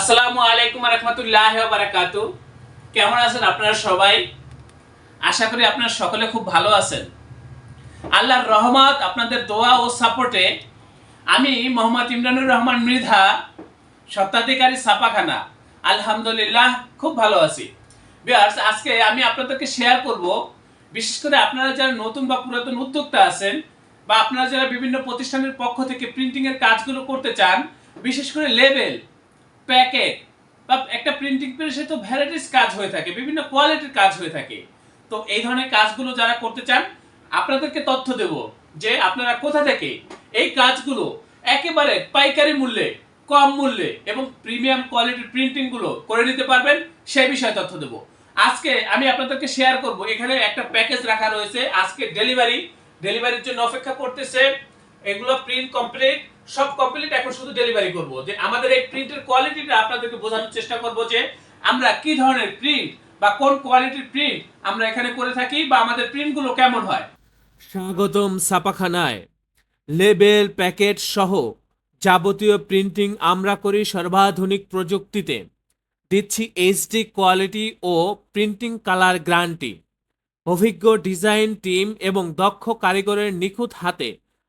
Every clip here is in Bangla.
আসসালামু আলাইকুম রহমতুল্লাহ বারাকাত কেমন আছেন আপনারা সবাই? আশা করি আপনারা সকলে খুব ভালো আছেন। আল্লাহর রহমত, আপনাদের দোয়া ও সাপোর্টে আমি মোহাম্মদ ইমরানুর রহমান মৃধা সত্ত্বাধিকারী ছাপাখানা। আলহামদুলিল্লাহ, খুব ভালো আছি। বিয়ার্স আজকে আমি আপনাদেরকে শেয়ার করব। বিশেষ করে আপনারা যারা নতুন বা পুরাতন উদ্যোক্তা আছেন বা আপনারা যারা বিভিন্ন প্রতিষ্ঠানের পক্ষ থেকে প্রিন্টিং এর কাজগুলো করতে চান, বিশেষ করে লেবেল প্যাকেট বা একটা প্রিন্টিং প্রেসে তো ভ্যারাইটিস কাজ হয়ে থাকে, বিভিন্ন কোয়ালিটির কাজ হয়ে থাকে। তো এই ধরনের কাজগুলো যারা করতে চান, আপনাদেরকে তথ্য দেব যে আপনারা কোথা থেকে এই কাজগুলো একেবারে পাইকারি মূল্যে, কম মূল্যে এবং প্রিমিয়াম কোয়ালিটির প্রিন্টিংগুলো করে নিতে পারবেন, সেই বিষয়ে তথ্য দেব। আজকে আমি আপনাদেরকে শেয়ার করব, এখানে একটা প্যাকেজ রাখা রয়েছে, আজকে ডেলিভারি ডেলিভারির জন্য অপেক্ষা করতেছে, এগুলো প্রিন্ট কমপ্লিট সব কমপ্লিট এখন শুধু ডেলিভারি করব। যে আমাদের এই প্রিন্টের কোয়ালিটিটা আপনাদেরকে বোঝানোর চেষ্টা করব যে আমরা কি ধরনের প্রিন্ট বা কোন কোয়ালিটির প্রিন্ট আমরা এখানে করে থাকি বা আমাদের প্রিন্টগুলো কেমন হয়। স্বাগতম ছাপাখানায়। লেবেল প্যাকেট সহ যাবতীয় প্রিন্টিং আমরা করি সর্বাধুনিক প্রযুক্তিতে। দিচ্ছি এইচডি কোয়ালিটি ও প্রিন্টিং কালার গ্যারান্টি অভিজ্ঞ ডিজাইন টিম এবং দক্ষ কারিগরের নিখুঁত হাতে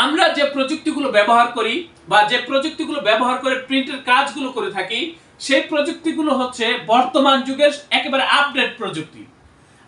আমরা যে প্রযুক্তিগুলো ব্যবহার করি বা যে প্রযুক্তিগুলো ব্যবহার করে প্রিন্টের কাজগুলো করে থাকি, সেই প্রযুক্তিগুলো হচ্ছে বর্তমান যুগের একেবারে আপডেট প্রযুক্তি।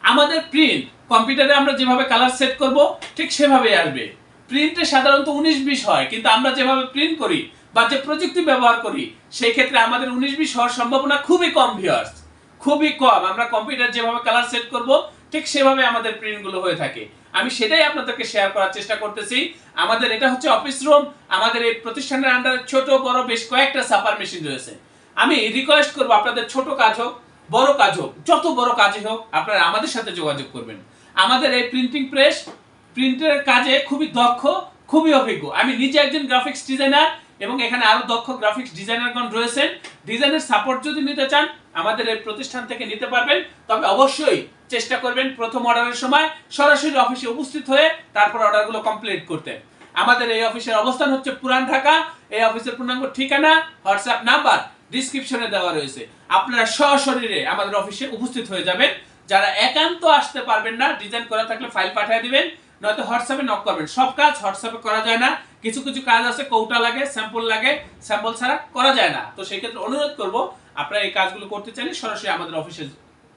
আমাদের প্রিন্ট কম্পিউটারে আমরা যেভাবে কালার সেট করব, ঠিক সেভাবে আসবে। প্রিন্টে সাধারণত উনিশ বিশ হয়, কিন্তু আমরা যেভাবে প্রিন্ট করি বা যে প্রযুক্তি ব্যবহার করি, সেই ক্ষেত্রে আমাদের উনিশ বিশ হওয়ার সম্ভাবনা খুবই কম ভিউয়ার্স খুবই কম। আমরা কম্পিউটার যেভাবে কালার সেট করব ঠিক সেভাবে আমাদের প্রিন্টগুলো হয়ে থাকে। আমি সেটাই আপনাদেরকে শেয়ার করার চেষ্টা করতেছি। আমাদের এটা হচ্ছে অফিস রুম আমাদের এই প্রতিষ্ঠানের আন্ডারে ছোট, বড় বেশ কয়েকটা সাপার মেশিন রয়েছে। আমি রিকোয়েস্ট করব আপনাদের ছোট কাজ হোক, বড় কাজ হোক, যত বড় কাজই হোক, আপনারা আমাদের সাথে যোগাযোগ করবেন। আমাদের এই প্রিন্টিং প্রেস প্রিন্টের কাজে খুবই দক্ষ, খুবই অভিজ্ঞ। আমি নিজে একজন গ্রাফিক্স ডিজাইনার এবং এখানে আরও দক্ষ গ্রাফিক্স ডিজাইনারগণ রয়েছেন। ডিজাইনের সাপোর্ট যদি নিতে চান, আমাদের এই প্রতিষ্ঠান থেকে নিতে পারবেন। তবে অবশ্যই চেষ্টা করবেন প্রথম অর্ডারের সময় সরাসরি অফিসে উপস্থিত হয়ে তারপর অর্ডারগুলো কমপ্লিট করতে। আমাদের এই অফিসের অবস্থান হচ্ছে পুরান ঢাকা। এই অফিসের পূর্ণাঙ্গ ঠিকানা হোয়াটসঅ্যাপ নাম্বার ডিসক্রিপশনে দেওয়া রয়েছে। আপনারা সশরীরে আমাদের অফিসে উপস্থিত হয়ে যাবেন। যারা একান্ত আসতে পারবেন না ডিজাইন করা থাকলে ফাইল পাঠিয়ে দিবেন, নয়তো হোয়াটসঅ্যাপে নক করবেন। সব কাজ হোয়াটসঅ্যাপে করা যায় না। কিছু কিছু কাজ আছে, কৌটা লাগে স্যাম্পল লাগে স্যাম্পল ছাড়া করা যায় না। তো সেই ক্ষেত্রে অনুরোধ করব, আপনারা এই কাজগুলো করতে চাইলে সরাসরি আমাদের অফিসে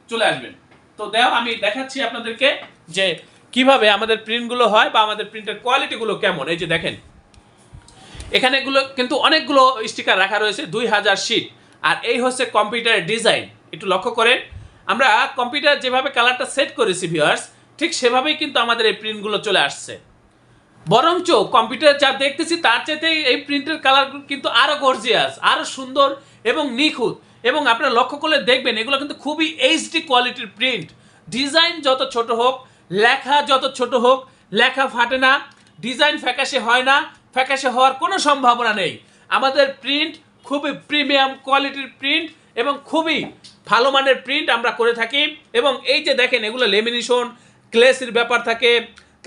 চলে আসবেন। তো দেও, আমি দেখাচ্ছি আপনাদেরকে যে কীভাবে আমাদের প্রিন্টগুলো হয় বা আমাদের প্রিন্টের কোয়ালিটিগুলো কেমন। এই যে দেখেন। এখানে এগুলো কিন্তু অনেকগুলো স্টিকার রাখা রয়েছে, দুই হাজার শিট আর এই হচ্ছে কম্পিউটারের ডিজাইন একটু লক্ষ্য করেন। আমরা কম্পিউটার যেভাবে কালারটা সেট করেছি ভিউয়ার্স ঠিক সেভাবেই কিন্তু আমাদের এই প্রিন্টগুলো চলে আসছে। বরঞ্চ কম্পিউটার যা দেখতেছি, তার চাইতে এই প্রিন্টের কালার কিন্তু আরও গর্জিয়াস আরও সুন্দর এবং নিখুঁত। এবং আপনারা লক্ষ্য করলে দেখবেন এগুলো কিন্তু খুবই এইচডি কোয়ালিটির প্রিন্ট ডিজাইন যত ছোট হোক, লেখা যত ছোট হোক, লেখা ফাটে না ডিজাইন ফ্যাকাশে হয় না, ফ্যাকাশে হওয়ার কোনো সম্ভাবনা নেই। আমাদের প্রিন্ট খুবই প্রিমিয়াম কোয়ালিটির প্রিন্ট এবং খুবই ভালো মানের প্রিন্ট আমরা করে থাকি। এবং এই যে দেখেন এগুলো লেমিনেশন ক্লেসের ব্যাপার থাকে,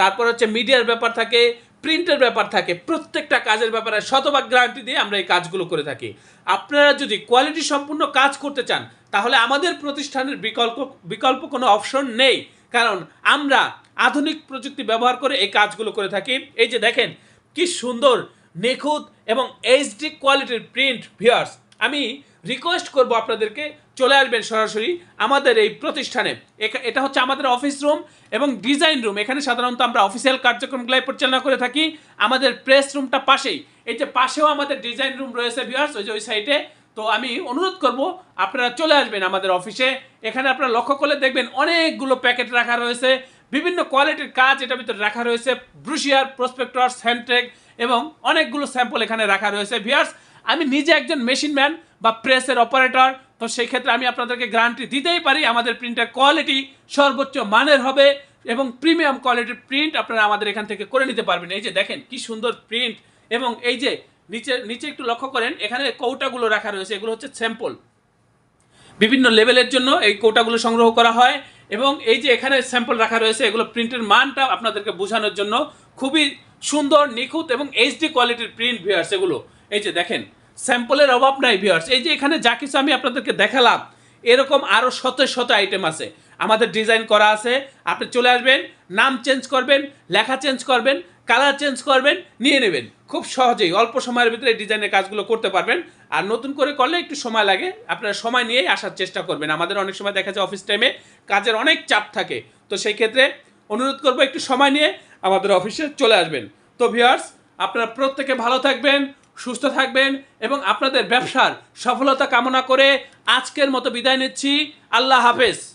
তারপর হচ্ছে মিডিয়ার ব্যাপার থাকে প্রিন্টের ব্যাপার থাকে, প্রত্যেকটা কাজের ব্যাপারে শতভাগ গ্যারান্টি দিয়ে আমরা এই কাজগুলো করে থাকি। আপনারা যদি কোয়ালিটি সম্পূর্ণ কাজ করতে চান, তাহলে আমাদের প্রতিষ্ঠানের বিকল্প বিকল্প কোনো অপশন নেই। কারণ আমরা আধুনিক প্রযুক্তি ব্যবহার করে এই কাজগুলো করে থাকি। এই যে দেখেন, কি সুন্দর, নিখুঁত এবং এইচডি কোয়ালিটির প্রিন্ট ভিউয়ার্স আমি রিকোয়েস্ট করব আপনাদেরকে, চলে আসবেন সরাসরি আমাদের এই প্রতিষ্ঠানে। এটা হচ্ছে আমাদের অফিস রুম এবং ডিজাইন রুম এখানে সাধারণত আমরা অফিসিয়াল কার্যক্রমগুলাই পরিচালনা করে থাকি। আমাদের প্রেস রুমটা পাশেই। এই যে পাশেও আমাদের ডিজাইন রুম রয়েছে ভিউয়ার্স ওই যে ওই সাইডে তো আমি অনুরোধ করব, আপনারা চলে আসবেন আমাদের অফিসে এখানে আপনারা লক্ষ্য করলে দেখবেন অনেকগুলো প্যাকেট রাখা রয়েছে। বিভিন্ন কোয়ালিটির কাজ এটার ভিতরে রাখা রয়েছে। ব্রুশিয়ার প্রসপেক্টর হ্যান্ডটেক এবং অনেকগুলো স্যাম্পল এখানে রাখা রয়েছে। ভিউয়ার্স আমি নিজে একজন মেশিন ম্যান বা প্রেসের অপারেটর, তো সেই ক্ষেত্রে আমি আপনাদেরকে গ্যারান্টি দিতেই পারি আমাদের প্রিন্টার কোয়ালিটি সর্বোচ্চ মানের হবে এবং প্রিমিয়াম কোয়ালিটির প্রিন্ট আপনারা আমাদের এখান থেকে করে নিতে পারবেন। এই যে দেখেন কি সুন্দর প্রিন্ট এবং এই যে নিচে নিচে একটু লক্ষ্য করেন, এখানে কৌটাগুলো রাখা রয়েছে, এগুলো হচ্ছে স্যাম্পল। বিভিন্ন লেভেলের জন্য এই কৌটাগুলো সংগ্রহ করা হয় এবং এই যে এখানে স্যাম্পল রাখা রয়েছে, এগুলো প্রিন্টের মানটা আপনাদেরকে বোঝানোর জন্য খুবই সুন্দর, নিখুঁত এবং এইচডি কোয়ালিটির প্রিন্ট ভিউয়ার্স এগুলো। এই যে দেখেন স্যাম্পলের অভাব নাই ভিউয়ার্স এই যে এখানে যা কিছু আমি আপনাদেরকে দেখালাম, এরকম আরও শত শত আইটেম আছে। আমাদের ডিজাইন করা আছে, আপনি চলে আসবেন, নাম চেঞ্জ করবেন, লেখা চেঞ্জ করবেন কালার চেঞ্জ করবেন, নিয়ে নেবেন। খুব সহজেই, অল্প সময়ের ভিতরে ডিজাইনের কাজগুলো করতে পারবেন। আর নতুন করে করলে একটু সময় লাগে, আপনারা সময় নিয়েই আসার চেষ্টা করবেন। আমাদের অনেক সময় দেখা যায় অফিস টাইমে কাজের অনেক চাপ থাকে। তো সেই ক্ষেত্রে অনুরোধ করব একটু সময় নিয়ে আমাদের অফিসে চলে আসবেন। তো ভিউয়ার্স আপনারা প্রত্যেকে ভালো থাকবেন সুস্থ থাকবেন এবং আপনাদের ব্যবসার সফলতা কামনা করে আজকের মতো বিদায় নিচ্ছি। আল্লাহ হাফেজ।